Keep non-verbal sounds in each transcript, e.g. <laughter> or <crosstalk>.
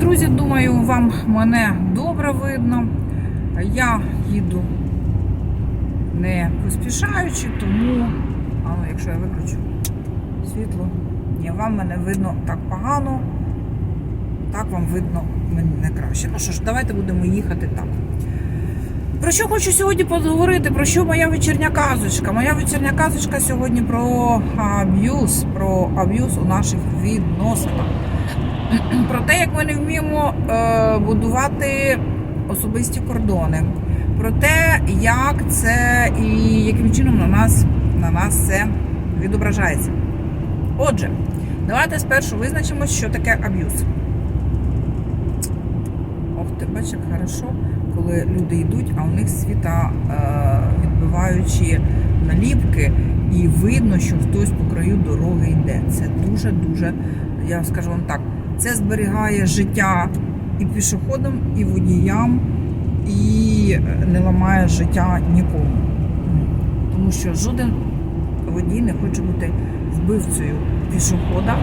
Друзі, думаю, вам мене добре видно. Я їду не поспішаючи, тому, а якщо я виключу світло, ні, вам мене видно так погано, так вам видно мене краще. Ну що ж, давайте будемо їхати так. Про що хочу сьогодні поговорити? Про що моя вечірня казочка? Моя вечірня казочка сьогодні про аб'юз, про аб'юз у наших відносинах. <clears throat> Про те, як ми не вміємо е, будувати особисті кордони, про те, як це і яким чином на нас, на нас це відображається. Отже, давайте спершу визначимось, що таке аб'юз. Ох, ти бачиш, як хорошо, коли люди йдуть, а у них світа е, відбиваючи наліпки, і видно, що хтось по краю дороги йде. Це дуже-дуже, я скажу вам так, це зберігає життя і пішоходам, і водіям, і не ламає життя нікому. Тому що жоден водій не хоче бути вбивцею пішохода.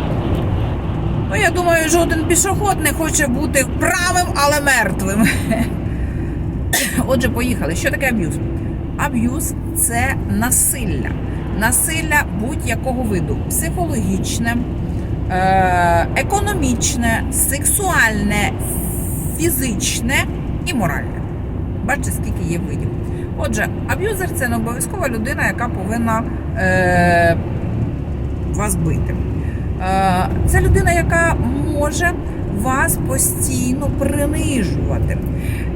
Ну, я думаю, жоден пішоход не хоче бути правим, але мертвим. <laughs> Отже, поїхали. Що таке аб'юз? Аб'юз це насилля. Насилля будь-якого виду: психологічне, е, економічне, сексуальне, фізичне і моральне. Бачите, скільки є видів. Отже, аб'юзер це не обов'язкова людина, яка повинна е, вас бити. Е, Це людина, яка може вас постійно принижувати.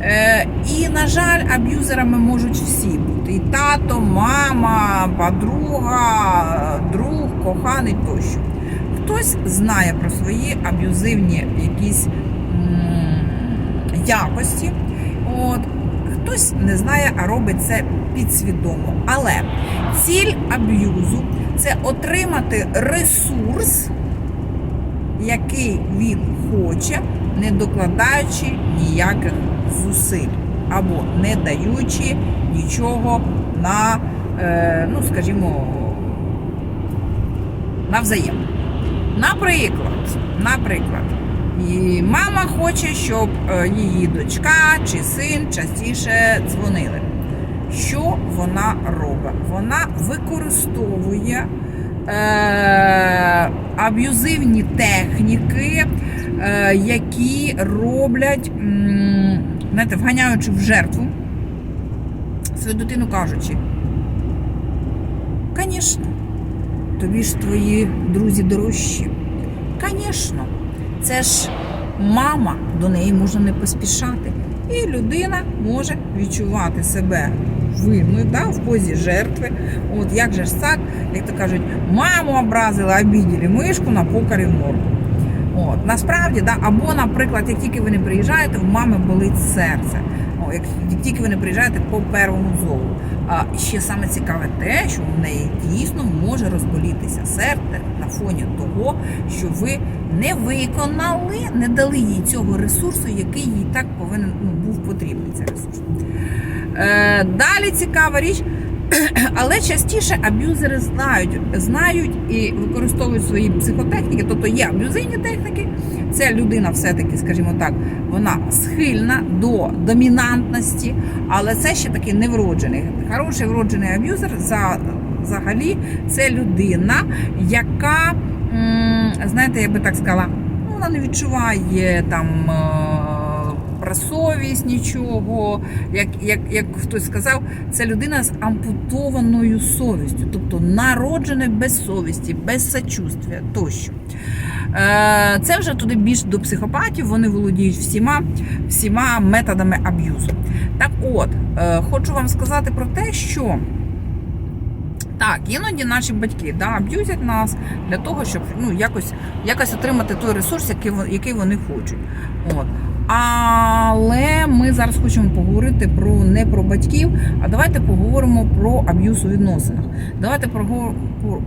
Е, І, на жаль, аб'юзерами можуть всі бути. І тато, мама, подруга, друг, коханий тощо. Хтось знає про свої аб'юзивні якісь якості. От. Хтось не знає, а робить це підсвідомо. Але ціль аб'юзу це отримати ресурс, який він хоче, не докладаючи ніяких зусиль, або не даючи нічого на, е, ну скажімо, навзаєм. Наприклад, наприклад, і мама хоче, щоб е, її дочка чи син частіше дзвонили. Що вона робить? Вона використовує е, аб'юзивні техніки, е, які роблять, знаєте, вганяючи в жертву свою дитину кажучи, звісно, тобі ж твої друзі дорожчі. Звісно, це ж мама, до неї можна не поспішати. І людина може відчувати себе винною да, в позі жертви. От як же ж так, як то кажуть, маму образили, обіділи мишку на покарі в морду. От, насправді, да, або, наприклад, як тільки ви не приїжджаєте, в мами болить серце. О, як, тільки ви не приїжджаєте по первому зову. А ще саме цікаве те, що в неї дійсно може розболітися серце на фоні того, що ви не виконали, не дали їй цього ресурсу, який їй так повинен ну, був потрібний цей ресурс. Е, далі цікава річ. <clears throat> Але частіше аб'юзери знають, знають і використовують свої психотехніки, тобто є аб'юзивні техніки. Це людина, все-таки, скажімо так, вона схильна до домінантності, але це ще таки не вроджений. Хороший вроджений аб'юзер за, взагалі це людина, яка, знаєте, я би так сказала, ну, вона не відчуває там. е, Про совість нічого, як, як, як хтось сказав, це людина з ампутованою совістю, тобто народжена без совісті, без сочувствия тощо. Е, Це вже туди більш до психопатів, вони володіють всіма, всіма методами аб'юзу. Так от, е, хочу вам сказати про те, що так, іноді наші батьки да, аб'юзять нас для того, щоб ну, якось, якось отримати той ресурс, який, який вони хочуть. От. Але ми зараз хочемо поговорити про не про батьків, а давайте поговоримо про аб'юз у відносинах. Давайте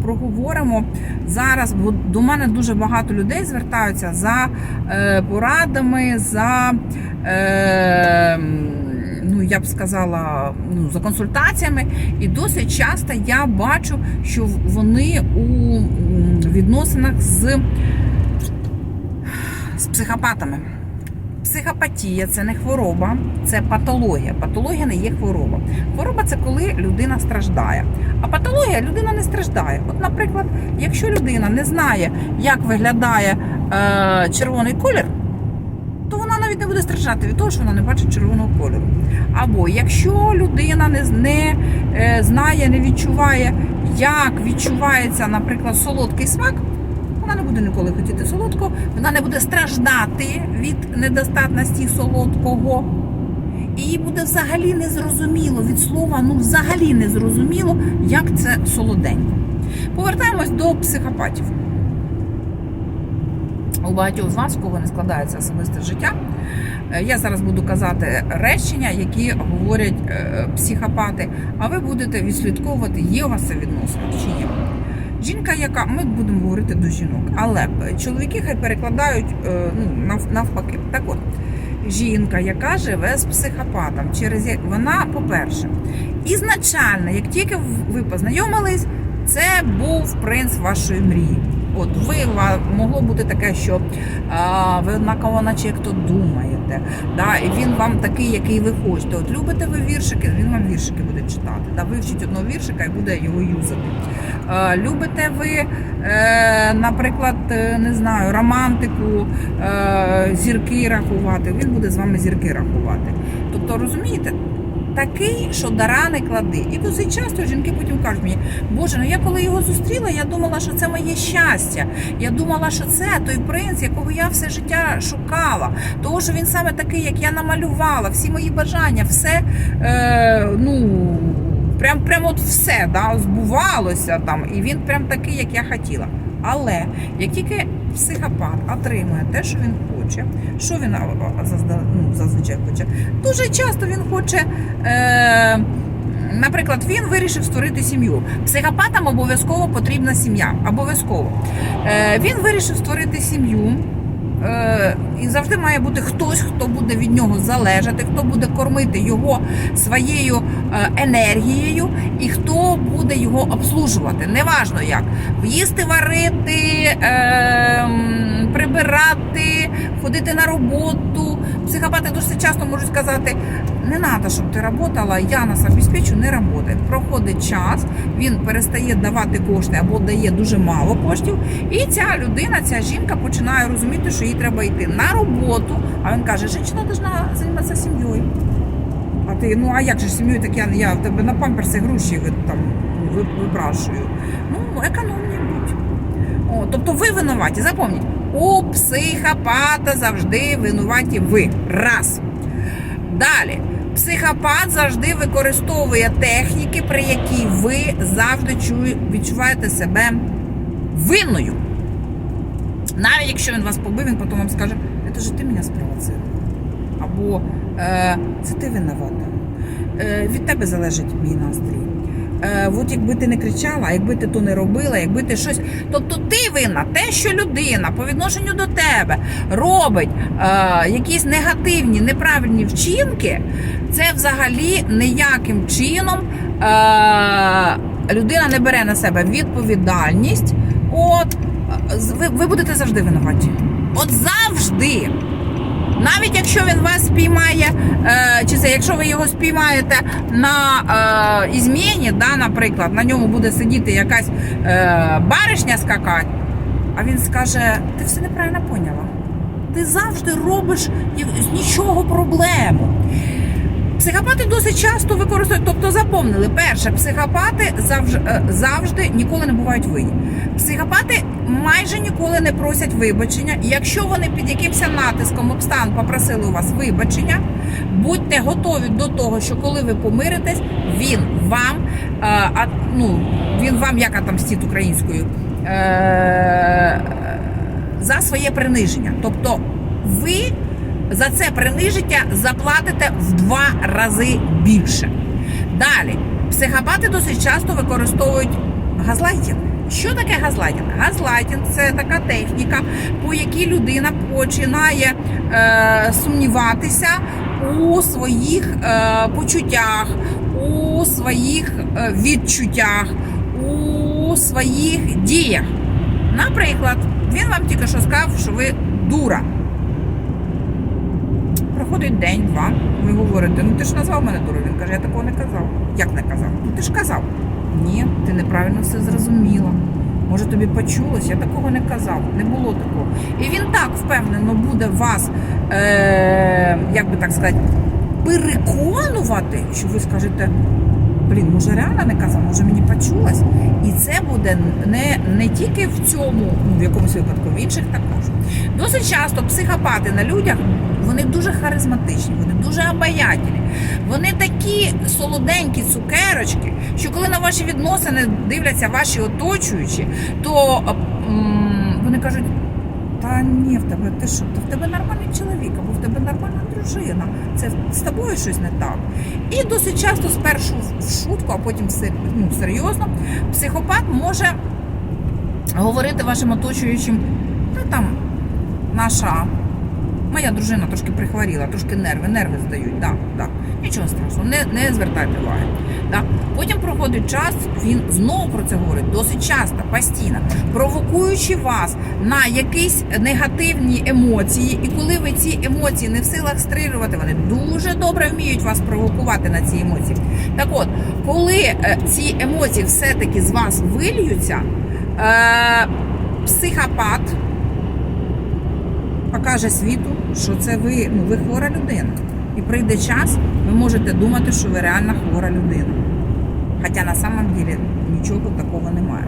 проговоримо зараз, бо до мене дуже багато людей звертаються за е, порадами, за. Е, ну я б сказала, ну за консультаціями, і досить часто я бачу, що вони у відносинах з, з психопатами. Психопатія це не хвороба, це патологія. Патологія не є хвороба. Хвороба це коли людина страждає. А патологія людина не страждає. От, наприклад, якщо людина не знає, як виглядає е, червоний колір, то вона навіть не буде страждати від того, що вона не бачить червоного кольору. Або якщо людина не, не е, знає, не відчуває, як відчувається, наприклад, солодкий смак, вона не буде ніколи хотіти солодкого, вона не буде страждати від недостатності солодкого. І їй буде взагалі незрозуміло від слова, ну взагалі незрозуміло, як це солоденько. Повертаємось до психопатів. У багатьох з вас, кого не складається особисте життя, е, я зараз буду казати речення, які говорять е, психопати, а ви будете відслідковувати, є у вас це відносини чи ні. Жінка, яка ми будемо говорити до жінок, але е, чоловіки хай перекладають е, ну, навпаки. Так от, жінка, яка живе з психопатом, через як вона, по-перше, ізначально, як тільки ви познайомились, це був принц вашої мрії. От ви могло бути таке, що а, ви однаково, наче як то думаєте, да, і він вам такий, який ви хочете. От любите ви віршики, він вам віршики буде читати. Да, вивчить одного віршика і буде його юзати. Е, любите ви, е, наприклад, е, не знаю, романтику, е, зірки рахувати, він буде з вами зірки рахувати. Тобто, розумієте? Такий, що дара не клади. І досить часто жінки потім кажуть мені, Боже, ну я коли його зустріла, я думала, що це моє щастя. Я думала, що це той принц, якого я все життя шукала. Того, що він саме такий, як я намалювала, всі мої бажання, все е, ну прям, прям от все да, збувалося там, і він прям такий, як я хотіла. Але як тільки психопат отримує те, що він хоче, що він ну, зазвичай хоче? Дуже часто він хоче. Е, Наприклад, він вирішив створити сім'ю. Психопатам обов'язково потрібна сім'я. Обов'язково. Е, він вирішив створити сім'ю. Е, і завжди має бути хтось, хто буде від нього залежати, хто буде кормити його своєю е, енергією, і хто буде його обслужувати. Неважно як їсти, варити, е, прибирати, ходити на роботу. Психопати досить часто можуть сказати: не треба, щоб ти працювала, я нас обезпечу, не працює. Проходить час, він перестає давати кошти або дає дуже мало коштів, і ця людина, ця жінка починає розуміти, що їй треба йти на роботу. А він каже, жінка повинна займатися сім'єю. А ти, ну а як же сім'єю, так я, я в тебе на памперси гроші там випрашую. Ну, економні будь. О, тобто ви винуваті. Запам'ятайте, у психопата завжди винуваті ви. Раз. Далі. Психопат завжди використовує техніки, при якій ви завжди відчуваєте себе винною. Навіть якщо він вас побив, він потім вам скаже, це ж ти мене спровоцирував. Або е, це ти винувата. Е, від тебе залежить мій настрій. Е, от якби ти не кричала, якби ти то не робила, якби ти щось. Тобто ти винна, те, що людина по відношенню до тебе робить е, якісь негативні, неправильні вчинки, це взагалі ніяким чином е, людина не бере на себе відповідальність. От е, ви, ви будете завжди винуваті. От завжди. Навіть якщо він вас спіймає, е, чи це якщо ви його спіймаєте на е, ізміні, да, наприклад, на ньому буде сидіти якась е, баришня скакати, а він скаже: ти все неправильно поняла. Ти завжди робиш з нічого проблему. Психопати досить часто використовують, тобто запомнили, перше, психопати завжди, завжди ніколи не бувають винні. Психопати майже ніколи не просять вибачення. Якщо вони під якимось натиском обстан попросили у вас вибачення, будьте готові до того, що коли ви помиритесь, він вам, е, а, ну, він вам як отомстить українською. Е, за своє приниження. Тобто ви за це приниження заплатите в два рази більше. Далі, психопати досить часто використовують газлайтінг. Що таке газлайтінг? Газлайтінг це така техніка, по якій людина починає е, сумніватися у своїх е, почуттях, у своїх е, відчуттях, у своїх діях. Наприклад, він вам тільки що сказав, що ви дура. Проходить день, два. Ви говорите, ну ти ж назвав мене дурою. Він каже, я такого не казав. Як не казав? Ну ти ж казав. Ні, ти неправильно все зрозуміла. Може тобі почулось, я такого не казав, не було такого. І він так впевнено буде вас, е, як би так сказати, переконувати, що ви скажете, блін, може реально не казав, може мені почулось. І це буде не, не тільки в цьому, ну, в якомусь випадку, в інших також. Досить часто психопати на людях вони дуже харизматичні, вони дуже обаятельні. Вони такі солоденькі цукерочки, що коли на ваші відносини дивляться ваші оточуючі, то м, вони кажуть. Та ні, в тебе ти що? В тебе нормальний чоловік, або в тебе нормальна дружина. Це з тобою щось не так. І досить часто спершу в шутку, а потім ну, серйозно, психопат може говорити вашим оточуючим, та там наша. Моя дружина трошки прихворіла, трошки нерви, нерви здають. Да, да. Нічого страшного, не, не звертайте уваги. Да. Потім проходить час, він знову про це говорить досить часто, постійно, провокуючи вас на якісь негативні емоції. І коли ви ці емоції не в силах стримувати, вони дуже добре вміють вас провокувати на ці емоції. Так от, коли е, ці емоції все-таки з вас вильються, е, психопат покаже світу, що це ви, ну, ви хвора людина. І прийде час, ви можете думати, що ви реально хвора людина. Хоча на самом деле нічого такого немає.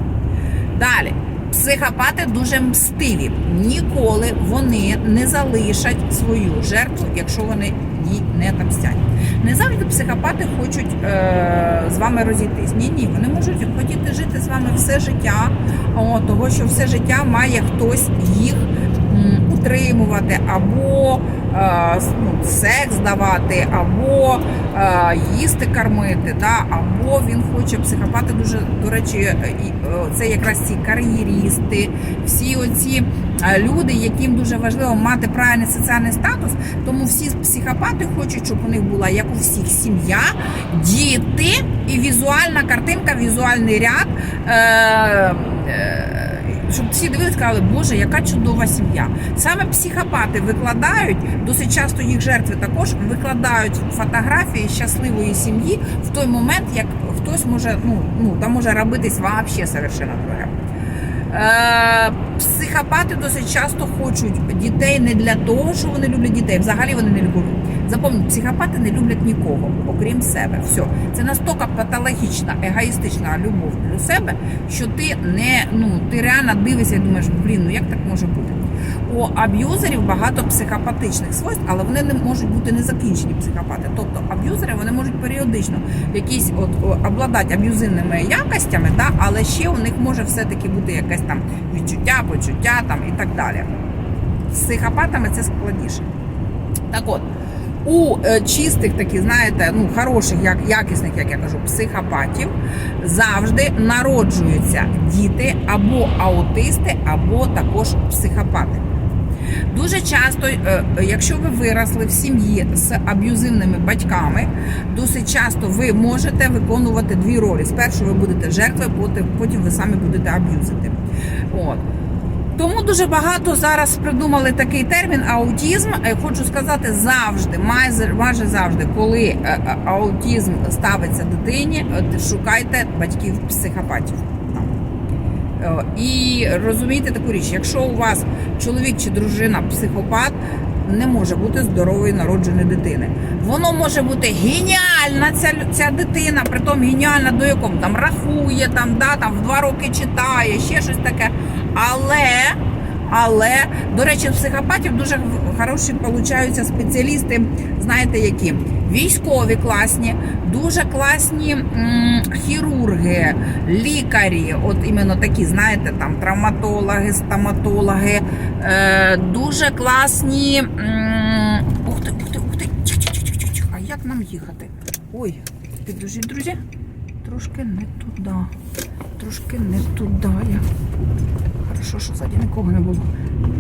Далі. Психопати дуже мстиві. Ніколи вони не залишать свою жертву, якщо вони їй не отомстять. Не завжди психопати хочуть е, з вами розійтись. Ні, ні, вони можуть хотіти жити з вами все життя, о, того, що все життя має хтось їх м, утримувати, або е, ну, секс давати, або е, їсти кормити, да, або він хоче психопати дуже, до речі, е, це якраз ці кар'єрісти, всі оці люди, яким дуже важливо мати правильний соціальний статус, тому всі психопати хочуть, щоб у них була як у всіх сім'я, діти і візуальна картинка, візуальний ряд. Е, щоб всі дивилися, сказали, Боже, яка чудова сім'я. Саме психопати викладають, досить часто їх жертви також викладають фотографії щасливої сім'ї в той момент, як хтось може, ну, ну там може робитись взагалі совершенно друге. Психопати досить часто хочуть дітей не для того, що вони люблять дітей. Взагалі вони не люблять. Запам'ятайте, психопати не люблять нікого, окрім себе. Все. Це настільки патологічна, егоїстична любов до себе, що ти не ну ти реально дивишся і думаєш, блін, ну як так може бути? У аб'юзерів багато психопатичних свойств, але вони не можуть бути незакінчені психопати. Тобто аб'юзери вони можуть періодично якісь от обладати аб'юзивними якостями, да, але ще у них може все-таки бути якесь там відчуття, почуття там і так далі. З психопатами це складніше. Так от, у е, чистих таких, знаєте, ну хороших, як якісних, як я кажу, психопатів завжди народжуються діти або аутисти, або також психопати. Дуже часто, е, якщо ви виросли в сім'ї з аб'юзивними батьками, досить часто ви можете виконувати дві ролі. Спершу ви будете жертвою, потім- ви самі будете аб'юзити. От. Тому дуже багато зараз придумали такий термін аутізм. Е, Хочу сказати завжди, майже, майже завжди, коли е, е, аутізм ставиться дитині, шукайте батьків психопатів. І розумійте таку річ, якщо у вас чоловік чи дружина психопат, не може бути здорової народженої дитини. Воно може бути геніальна ця, ця дитина, притом геніальна до якого там рахує, там, да, там в два роки читає, ще щось таке. Але, але, до речі, психопатів дуже хороші получаються спеціалісти, знаєте які? Військові класні, дуже класні м, хірурги, лікарі, от іменно такі, знаєте, там травматологи, стоматологи, е, дуже класні. Ух ти, ух ти, ух ти. А як нам їхати? Ой, підождіть, друзі. Трошки не туди. Трошки не туди. Я. Хорошо, що ззаді нікого не було.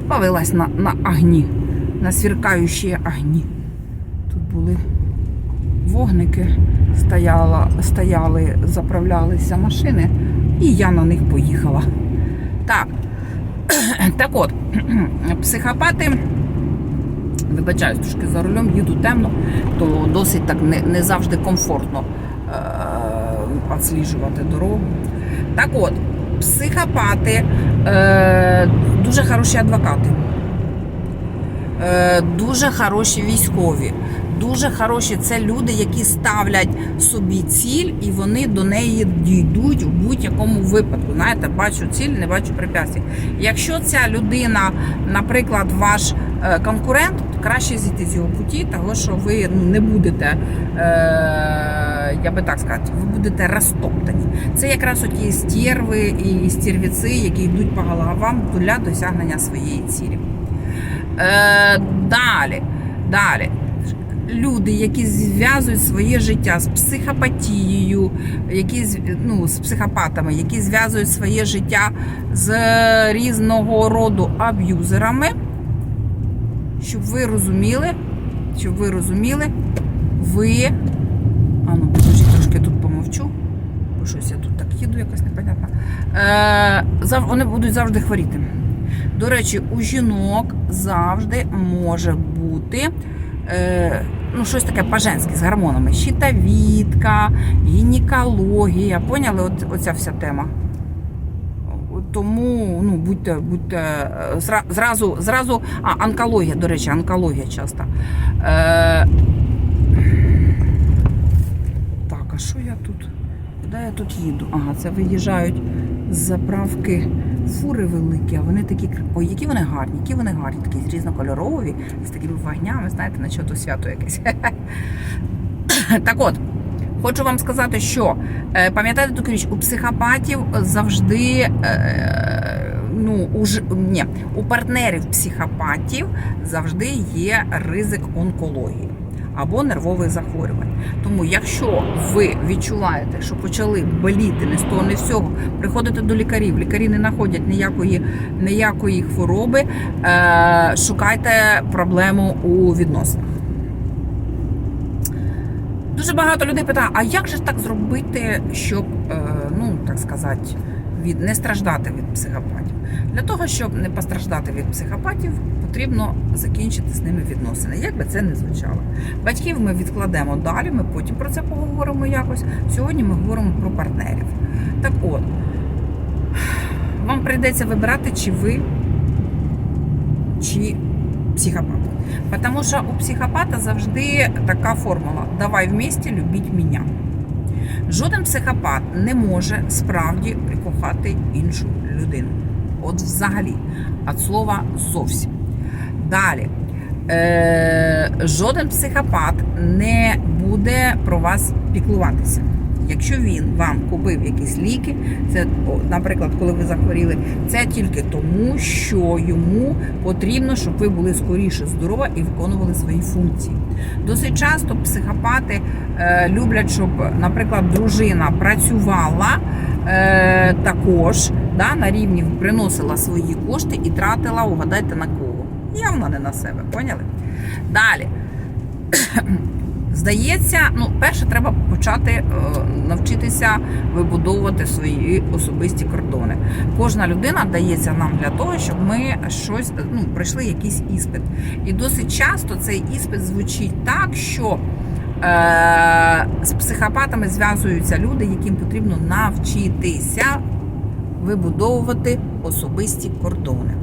Повелась на, на огні, на сверкаючі огні. Тут були вогники, стояла, стояли, заправлялися машини, і я на них поїхала. Так, <clears throat> так от, <clears throat> психопати Вибачаюсь, трошки за рулем, їду темно, то досить так не, не завжди комфортно е- відсліджувати дорогу. Так от, психопати е- дуже хороші адвокати, е- дуже хороші військові. Дуже хороші це люди, які ставлять собі ціль, і вони до неї дійдуть в будь-якому випадку. Знаєте, бачу ціль, не бачу препятствий. Якщо ця людина, наприклад, ваш е, конкурент, то краще зійти з його путі, того що ви не будете, е, я би так сказати, ви будете розтоптані. Це якраз оті стерви і стервіці, які йдуть по головам для досягнення своєї цілі. Е, далі, далі. Люди, які зв'язують своє життя з психопатією, які ну, з психопатами, які зв'язують своє життя з різного роду аб'юзерами, щоб ви розуміли, щоб ви розуміли, ви. А ну, подожди, трошки тут помовчу, бо щось я тут так їду, якось непонятно. Е, вони будуть завжди хворіти. До речі, у жінок завжди може бути е, ну, щось таке по-женськи з гормонами. Щитовідка, гінекологія. Поняли? От, оця вся тема. Тому ну, будьте, будьте е, зразу, зразу. А, онкологія, до речі, онкологія часто. Е, а що я тут? Куди я тут їду? Ага, це виїжджають з заправки фури великі, а вони такі. Ой, які вони гарні, які вони гарні, такі різнокольорові, з такими вогнями, знаєте, на чого то свято якесь. <laughs> Так от, хочу вам сказати, що е, пам'ятаєте таку річ, у психопатів завжди. Е, Ну, у, ж- ні, у партнерів психопатів завжди є ризик онкології або нервових захворювань. Тому, якщо ви відчуваєте, що почали боліти не з того, не з цього, приходите до лікарів, лікарі не знаходять ніякої, ніякої хвороби, е, шукайте проблему у відносинах. Дуже багато людей питає, а як же так зробити, щоб, е, ну так сказати, від не страждати від психопатів? Для того, щоб не постраждати від психопатів, потрібно закінчити з ними відносини. Як би це не звучало. Батьків ми відкладемо далі, ми потім про це поговоримо якось. Сьогодні ми говоримо про партнерів. Так от, вам прийдеться вибирати, чи ви, чи психопат. Потому що у психопата завжди така формула: давай вместе любіть мене. Жоден психопат не може справді прикохати іншу людину. От взагалі, від слова зовсім. Далі. Е, жоден психопат не буде про вас піклуватися. Якщо він вам купив якісь ліки, це, наприклад, коли ви захворіли, це тільки тому, що йому потрібно, щоб ви були скоріше здорова і виконували свої функції. Досить часто психопати е, люблять, щоб, наприклад, дружина працювала е, також да, на рівні приносила свої кошти і тратила, угадайте на кого. Явно не на себе, поняли? Далі. <coughs> Здається, ну, перше, треба почати е, навчитися вибудовувати свої особисті кордони. Кожна людина дається нам для того, щоб ми щось ну, пройшли якийсь іспит. І досить часто цей іспит звучить так, що е, з психопатами зв'язуються люди, яким потрібно навчитися вибудовувати особисті кордони.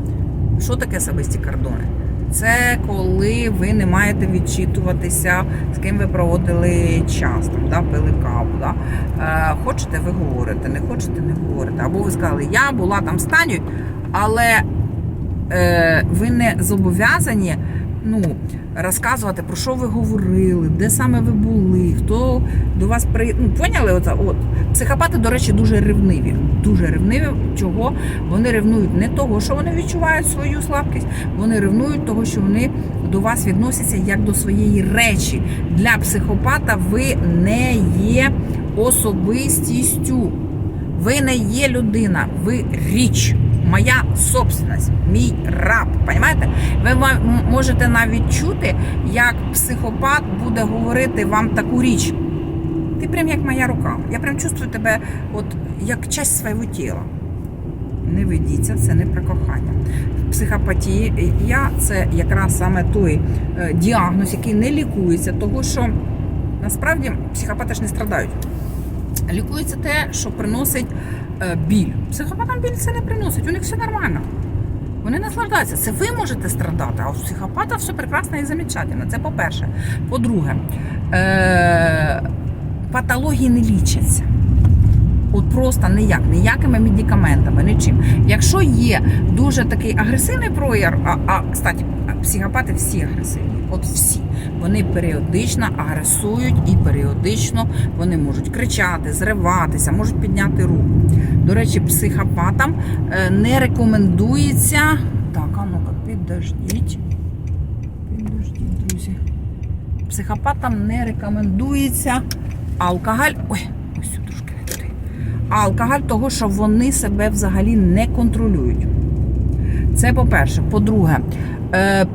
Що таке особисті кордони? Це коли ви не маєте відчитуватися, з ким ви проводили час, там, да, пили каву. Да? Е, хочете, ви говорите, не хочете, не говорите. Або ви сказали, я була там станю, але е, ви не зобов'язані ну, розказувати, про що ви говорили, де саме ви були, хто до вас при... Ну, поняли? Оце? От. Психопати, до речі, дуже ревниві. Дуже ревниві. Чого? Вони ревнують не того, що вони відчувають свою слабкість, вони ревнують того, що вони до вас відносяться як до своєї речі. Для психопата ви не є особистістю. Ви не є людина, ви річ, моя собственность, мій раб. Понимаєте? Ви можете навіть чути, як психопат буде говорити вам таку річ. Ти прям як моя рука. Я прям чувствую тебе от як часть свого тіла. не ведіться, це не про кохання. Психопатії я це якраз саме той е, діагноз, який не лікується, того що насправді психопати ж не страдають. Лікується те, що приносить е, біль. Психопатам біль це не приносить, у них все нормально. Вони наслаждаються. Це ви можете страдати, а у психопата все прекрасно і замечательно. Це по-перше. По-друге, е- патології не лічаться. От просто ніяк, ніякими медикаментами, нічим. Якщо є дуже такий агресивний прояв, а, а кстати, психопати всі агресивні, от всі. Вони періодично агресують і періодично вони можуть кричати, зриватися, можуть підняти руку. До речі, психопатам е, не рекомендується. Так, а ну-ка, підождіть. Підождіть, друзі. Психопатам не рекомендується алкоголь. Ой, ось трошки не. Алкоголь того, що вони себе взагалі не контролюють. Це по-перше. По-друге,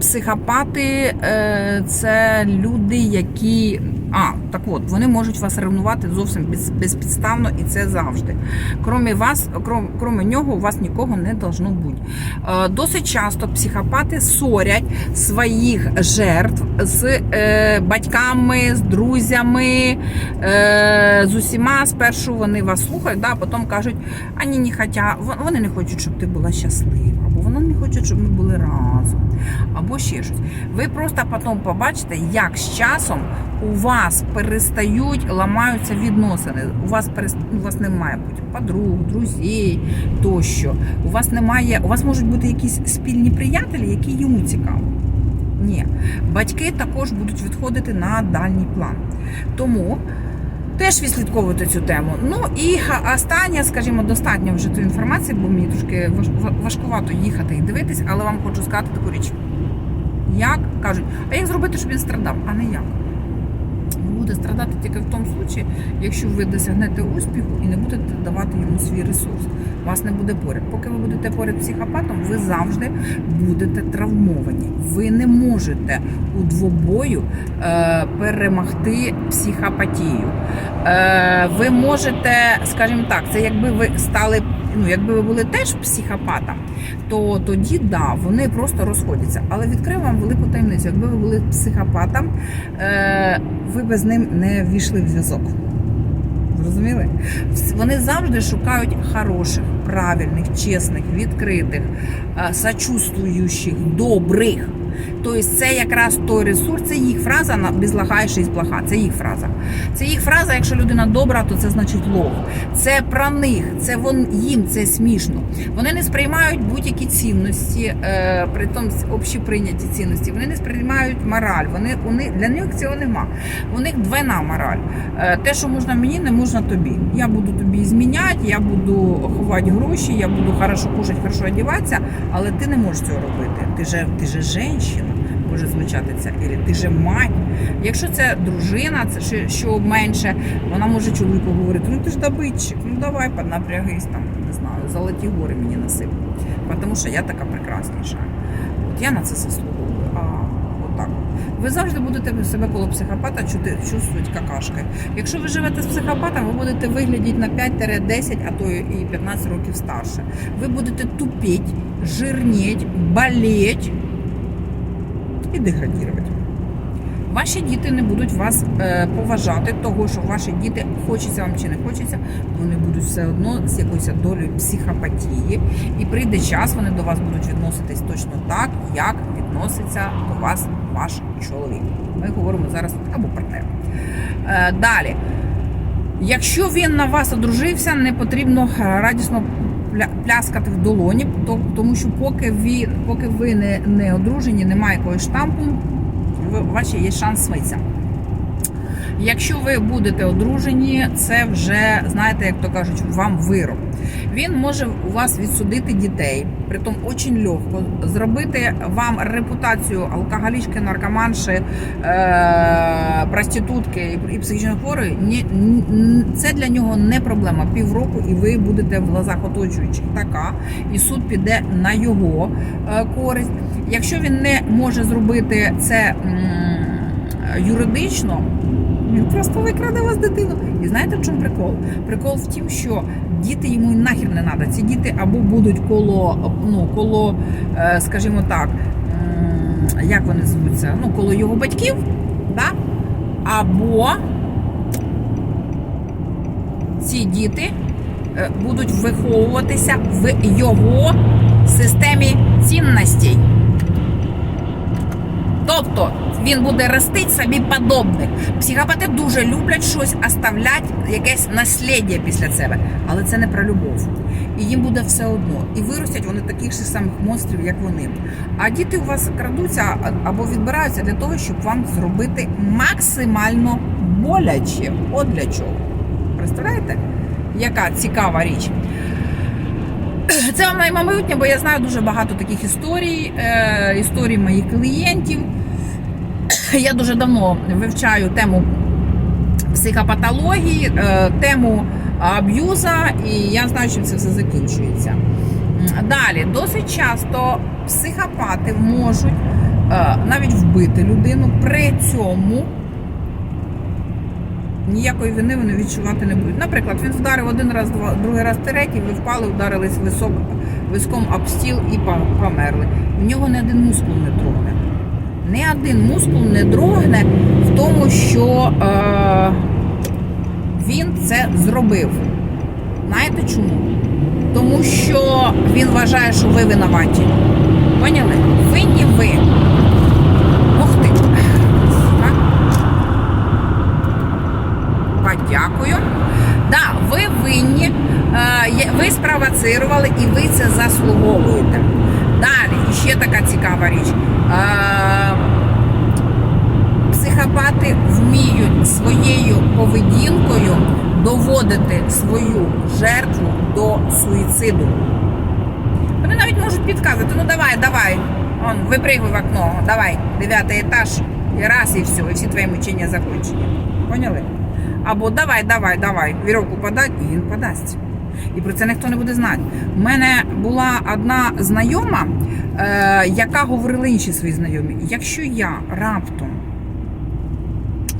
психопати е, це люди, які. А, так от, вони можуть вас ревнувати зовсім без, безпідставно, і це завжди. Кромі вас, кром, кроме нього, у вас нікого не должно бути. Е, досить часто психопати сорять своїх жертв з е, батьками, з друзями, е, з усіма. Спершу вони вас слухають, да, потім кажуть, ані не хотя, вони не хочуть, щоб ти була щаслива, вони не хочуть, щоб ми були разом, або ще щось. Ви просто потім побачите, як з часом у вас перестають ламаються відносини. У вас перест... у вас немає бути подруг, друзей тощо. У вас немає, у вас можуть бути якісь спільні приятелі, які йому цікаво. Ні, батьки також будуть відходити на дальній план. Тому теж відслідковувати цю тему. Ну і остання, скажімо, достатньо вже ту інформації, бо мені трошки важ- важкувато їхати і дивитись, але вам хочу сказати таку річ. Як кажуть, а як зробити, щоб він страдав? А не як. Ви будете страдати тільки в тому случаї, якщо ви досягнете успіху і не будете давати йому свій ресурс. Вас не буде поряд. Поки ви будете поряд психопатом, ви завжди будете травмовані. Ви не можете у двобою е, перемогти психопатію. Е, ви можете, скажімо так, це якби ви стали. Ну, якби ви були теж психопатом, то тоді да, вони просто розходяться. Але відкрию вам велику таємницю. Якби ви були психопатом, е, ви би з ним не ввійшли в зв'язок. Зрозуміли? Вони завжди шукають хороших, правильних, чесних, відкритих, е, сочувствуючих, добрих. Тобто це якраз той ресурс, це їх фраза на безлагаєш із плоха. Це їх фраза. Це їх фраза, якщо людина добра, то це значить лох. Це про них, це вон їм це смішно. Вони не сприймають будь-які цінності, е, при тому общеприйняті цінності. Вони не сприймають мораль. Вони них для них цього нема. У них двойна мораль. Е, те, що можна мені, не можна тобі. Я буду тобі зміняти, я буду ховати гроші, я буду хорошо кушати, хорошо одягатися, але ти не можеш цього робити. Ти же ти же жінка, може звучати ця Ірі, ти же мать. Якщо це дружина, це що менше, вона може чоловіку говорити, ну ти ж добитчик, ну давай поднапрягись там, не знаю, золоті гори мені насип. Тому що я така прекрасніша. От я на це заслуговую. А отак. от. Ви завжди будете себе коло психопата чути, чувствувати какашкою. Якщо ви живете з психопатом, ви будете виглядати на 5-10, а то і 15 років старше. Ви будете тупіть, жирніть, болеть і деградувати. Ваші діти не будуть вас е, поважати, того що ваші діти, хочеться вам чи не хочеться, вони будуть все одно з якоюсь долею психопатії, і прийде час, вони до вас будуть відноситись точно так, як відноситься до вас ваш чоловік. Ми говоримо зараз або партнер. Е, далі. Якщо він на вас одружився, не потрібно е, радісно пляскати в долоні, тому що поки ви, поки ви не, не одружені, немає якогось штампу, ви, вас є шанс смитися. Якщо ви будете одружені, це вже, знаєте, як то кажуть, вам вирок. Він може у вас відсудити дітей, притом дуже легко, зробити вам репутацію алкоголічки, наркоманші, е- проститутки і психічно хворої. Це для нього не проблема. Півроку, і ви будете в глазах оточуючих така, і суд піде на його е, користь. Якщо він не може зробити це юридично, він просто викраде вас дитину. І знаєте, в чому прикол? Прикол в тім, що діти йому нахер не треба. Ці діти або будуть коло, ну, коло, е, скажімо так, як вони звуться? Ну, коло його батьків, да? або ці діти е, будуть виховуватися в його системі цінностей. Тобто він буде ростити собі подобних. Психопати дуже люблять щось оставляти, якесь наслідя після себе. Але це не про любов. І їм буде все одно. І виростять вони таких же самих монстрів, як вони. А діти у вас крадуться або відбираються для того, щоб вам зробити максимально боляче. От для чого. Представляєте? Яка цікава річ. Це вам наймабутнє, бо я знаю дуже багато таких історій, е, історій моїх клієнтів. Я дуже давно вивчаю тему психопатології, е, тему аб'юза, і я знаю, чим це все закінчується. Далі, досить часто психопати можуть е, навіть вбити людину, при цьому ніякої вини вони відчувати не будуть. Наприклад, він вдарив один раз, два, другий раз, третій, ви впали, вдарились висок, виском об стіл і померли. В нього не один мускул не дрогне. Ні один мускул не дрогне в тому, що е, він це зробив. Знаєте чому? Тому що він вважає, що ви винуваті. Поняли? Винні ви. Ух ти. Так. Подякую. Да, ви винні, е, ви спровоцирували і ви це заслуговуєте. Ще така цікава річ. Психопати вміють своєю поведінкою доводити свою жертву до суїциду. Вони навіть можуть підказувати, ну давай, давай, он, випригуй в окно, давай, дев'ятий етаж, і раз, і все, і всі твої мучення закончені. Поняли? Або давай, давай, давай, вірьовку подай, і він подасть. І про це ніхто не буде знати. У мене була одна знайома, е, яка говорила інші свої знайомі. Якщо я раптом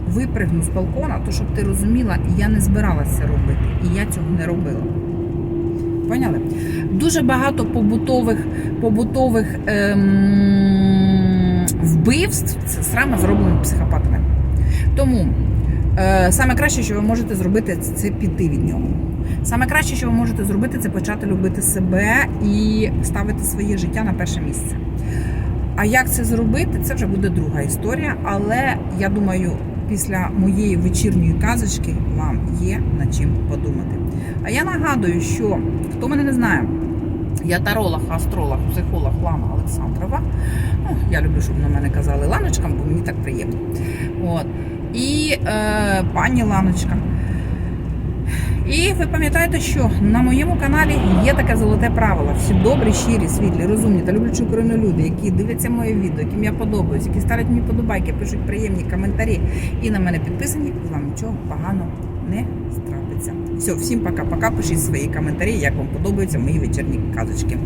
випригну з балкона, то щоб ти розуміла, я не збиралася робити. І я цього не робила. Поняли? Дуже багато побутових, побутових ем, вбивств це саме зроблено психопатами. Тому саме краще, що ви можете зробити, це- піти від нього. Саме краще, що ви можете зробити, це почати любити себе і ставити своє життя на перше місце. А як це зробити, це вже буде друга історія. Але я думаю, після моєї вечірньої казочки вам є над чим подумати. А я нагадую, що хто мене не знає, я таролог, астролог, психолог Лана Олександрова. Ну, я люблю, щоб на мене казали Ланочка, бо мені так приємно. От. І е, пані Ланочка. І ви пам'ятаєте, що на моєму каналі є таке золоте правило. Всі добрі, щирі, світлі, розумні та люблячі Україну люди, які дивляться моє відео, яким я подобаюсь, які ставлять мені подобайки, пишуть приємні коментарі і на мене підписані, з вами нічого поганого не трапиться. Все, всім пока-пока. Пишіть свої коментарі, як вам подобаються мої вечірні казочки.